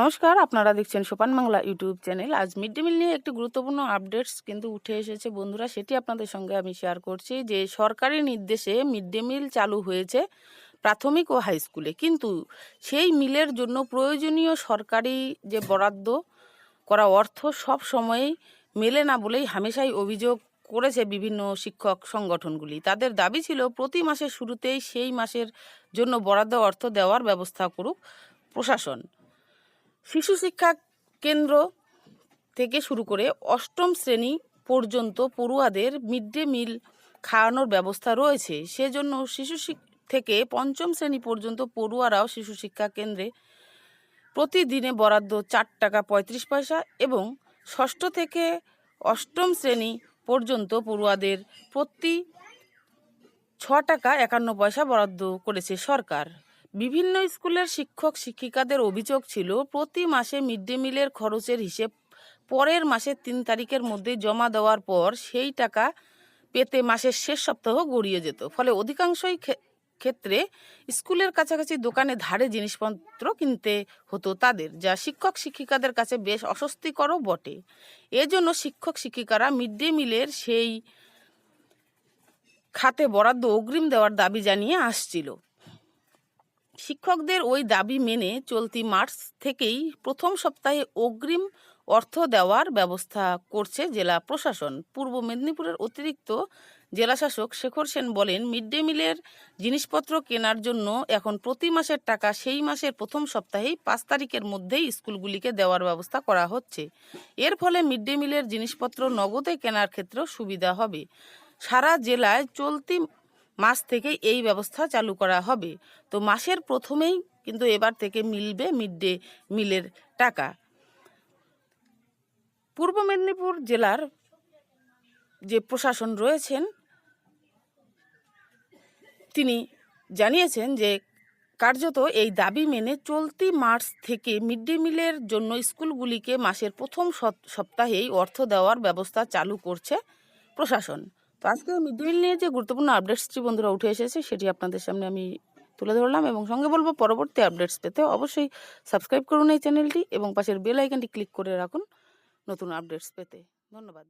নমস্কার, আপনারা দেখছেন সোপান বাংলা ইউটিউব চ্যানেল। আজ মিড ডে মিল নিয়ে একটি গুরুত্বপূর্ণ আপডেটস কিন্তু উঠে এসেছে। বন্ধুরা, সেটি আপনাদের সঙ্গে আমি শেয়ার করছি যে, সরকারি নির্দেশে মিড ডে মিল চালু হয়েছে প্রাথমিক ও হাই স্কুলে কিন্তু সেই মিলের জন্য প্রয়োজনীয় সরকারি যে বরাদ্দ করা অর্থ সব সময়েই মেলে না বলেই হামেশাই অভিযোগ করেছে বিভিন্ন শিক্ষক সংগঠনগুলি। তাদের দাবি ছিল, প্রতি মাসের শুরুতেই সেই মাসের জন্য বরাদ্দ অর্থ দেওয়ার ব্যবস্থা করুক প্রশাসন। শিশু শিক্ষা কেন্দ্র থেকে শুরু করে অষ্টম শ্রেণি পর্যন্ত পড়ুয়াদের মিড ডে মিল খাওয়ানোর ব্যবস্থা রয়েছে। সেজন্য শিশু থেকে পঞ্চম শ্রেণি পর্যন্ত পড়ুয়ারাও শিশু শিক্ষা কেন্দ্রে প্রতিদিনে বরাদ্দ চার টাকা পঁয়ত্রিশ পয়সা এবং ষষ্ঠ থেকে অষ্টম শ্রেণি পর্যন্ত পড়ুয়াদের প্রতি ছ টাকা একান্ন পয়সা বরাদ্দ করেছে সরকার। বিভিন্ন স্কুলের শিক্ষক শিক্ষিকাদের অভিযোগ ছিল, প্রতি মাসে মিড ডে মিলের খরচের হিসেব পরের মাসের তিন তারিখের মধ্যে জমা দেওয়ার পর সেই টাকা পেতে মাসের শেষ সপ্তাহ গড়িয়ে যেত। ফলে অধিকাংশই ক্ষে- ক্ষেত্রে স্কুলের কাছাকাছি দোকানে ধারে জিনিসপত্র কিনতে হতো তাদের, যা শিক্ষক শিক্ষিকাদের কাছে বেশ অস্বস্তিকরও বটে। এজন্য শিক্ষক শিক্ষিকারা মিড ডে মিলের সেই খাতে বরাদ্দ অগ্রিম দেওয়ার দাবি জানিয়ে আসছিল। শিক্ষকদের ওই দাবি মেনে চলতি মার্চ থেকেই প্রথম সপ্তাহে অগ্রিম অর্থ দেওয়ার ব্যবস্থা করছে জেলা প্রশাসন। পূর্ব মেদিনীপুরের অতিরিক্ত জেলাশাসক শেখর সেন বলেন, মিড ডে মিলের জিনিসপত্র কেনার জন্য এখন প্রতি মাসের টাকা সেই মাসের প্রথম সপ্তাহেই পাঁচ তারিখের মধ্যেই স্কুলগুলিকে দেওয়ার ব্যবস্থা করা হচ্ছে। এর ফলে মিড ডে মিলের জিনিসপত্র নগদে কেনার ক্ষেত্রেও সুবিধা হবে। সারা জেলায় চলতি মাস থেকে এই ব্যবস্থা চালু করা হবে। তো মাসের প্রথমেই কিন্তু এবার থেকে মিলবে মিড ডে মিলের টাকা। পূর্ব মেদিনীপুর জেলার যে প্রশাসন রয়েছেন, তিনি জানিয়েছেন যে কার্যত এই দাবি মেনে চলতি মার্চ থেকে মিড ডে মিলের জন্য স্কুলগুলিকে মাসের প্রথম সপ- সপ্তাহেই অর্থ দেওয়ার ব্যবস্থা চালু করছে প্রশাসন। তো আজকে মিড ডে মিল নিয়ে যে গুরুত্বপূর্ণ আপডেটসটি বন্ধুরা উঠে এসেছে, সেটি আপনাদের সামনে আমি তুলে ধরলাম এবং সঙ্গে বলব পরবর্তী আপডেটস পেতে অবশ্যই সাবস্ক্রাইব করুন এই চ্যানেলটি এবং পাশের বেল আইকনটি ক্লিক করে রাখুন নতুন আপডেটস পেতে। ধন্যবাদ।